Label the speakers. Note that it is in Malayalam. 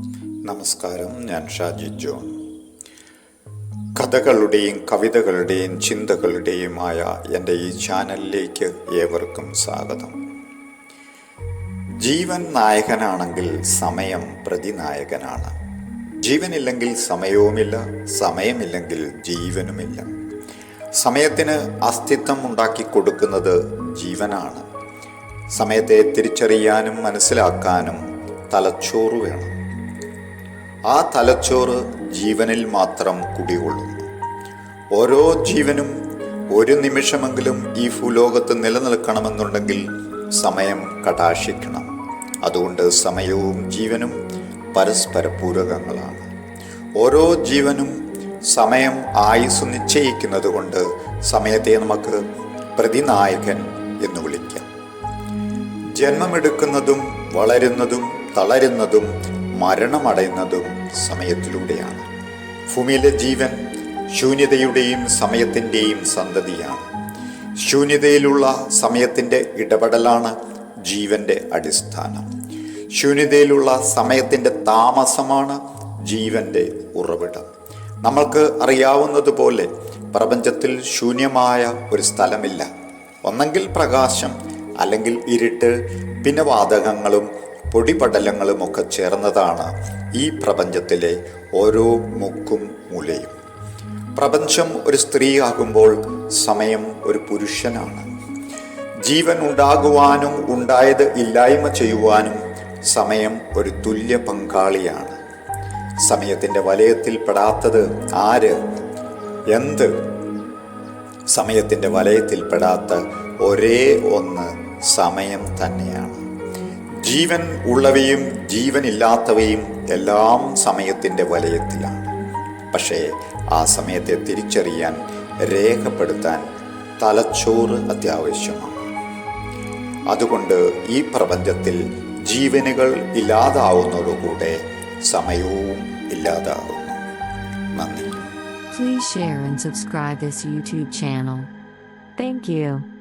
Speaker 1: നമസ്കാരം ഞാൻ ഷാജി ജോൺ. കഥകളുടെയും കവിതകളുടെയും ചിന്തകളുടെയുമായ എന്റെ ഈ ചാനലിലേക്ക് ഏവർക്കും സ്വാഗതം. ജീവൻ നായകനാണെങ്കിൽ സമയം പ്രതിനായകനാണ്. ജീവനില്ലെങ്കിൽ സമയവുമില്ല സമയമില്ലെങ്കിൽ ജീവനുമില്ല. സമയത്തിന് അസ്തിത്വം ഉണ്ടാക്കി കൊടുക്കുന്നത് ജീവനാണ്. സമയത്തെ തിരിച്ചറിയാനും മനസ്സിലാക്കാനും തലച്ചോറ് വേണം. ആ തലച്ചോറ് ജീവനിൽ മാത്രം കുടികൊള്ളുന്നു. ഓരോ ജീവനും ഒരു നിമിഷമെങ്കിലും ഈ ഭൂലോകത്ത് നിലനിൽക്കണമെന്നുണ്ടെങ്കിൽ സമയം കടാശിക്കണം അതുകൊണ്ട് സമയവും ജീവനും പരസ്പര പൂരകങ്ങളാണ്. ഓരോ ജീവനും സമയം ആയുസ് നിശ്ചയിക്കുന്നത് കൊണ്ട് സമയത്തെ നമുക്ക് പ്രതിനായകൻ എന്ന് വിളിക്കാം. ജന്മമെടുക്കുന്നതും വളരുന്നതും തളരുന്നതും മരണമടയുന്നതും സമയത്തിലൂടെയാണ്. ഭൂമിയിലെ ജീവൻ ശൂന്യതയുടെയും സമയത്തിന്റെയും സന്തതിയാണ്. ശൂന്യതയിലുള്ള സമയത്തിന്റെ ഇടപെടലാണ് ജീവന്റെ അടിസ്ഥാനം. ശൂന്യതയിലുള്ള സമയത്തിന്റെ താമസമാണ് ജീവന്റെ ഉറവിടം. നമ്മൾക്ക് അറിയാവുന്നതുപോലെ പ്രപഞ്ചത്തിൽ ശൂന്യമായ ഒരു സ്ഥലമില്ല. ഒന്നെങ്കിൽ പ്രകാശം അല്ലെങ്കിൽ ഇരുട്ട് പിന്നെ വാതകങ്ങളും പൊടിപടലങ്ങളും ഒക്കെ ചേർന്നതാണ് ഈ പ്രപഞ്ചത്തിലെ ഓരോ മുക്കും മൂലയും. പ്രപഞ്ചം ഒരു സ്ത്രീയാകുമ്പോൾ സമയം ഒരു പുരുഷനാണ്. ജീവൻ ഉണ്ടാകുവാനും ഉണ്ടായത് ഇല്ലായ്മ ചെയ്യുവാനും സമയം ഒരു തുല്യ പങ്കാളിയാണ്. സമയത്തിന്റെ വലയത്തിൽ പെടാത്തത് ആര്? എന്ത്? സമയത്തിന്റെ വലയത്തിൽ പെടാത്ത ഒരേ ഒന്ന് സമയം തന്നെയാണ്. ജീവൻ ഉള്ളവയും ജീവനില്ലാത്തവയും എല്ലാം സമയത്തിന്റെ വലയത്തിലാണ്. പക്ഷേ ആ സമയത്തെ തിരിച്ചറിയാൻ രേഖപ്പെടുത്താൻ തലച്ചോറ് അത്യാവശ്യമാണ്. അതുകൊണ്ട് ഈ പ്രപഞ്ചത്തിൽ ജീവനുകൾ ഇല്ലാതാവുന്നതോടുകൂടെ സമയവും ഇല്ലാതാകുന്നു. നന്ദി.
Speaker 2: Please share and subscribe this YouTube channel. Thank you.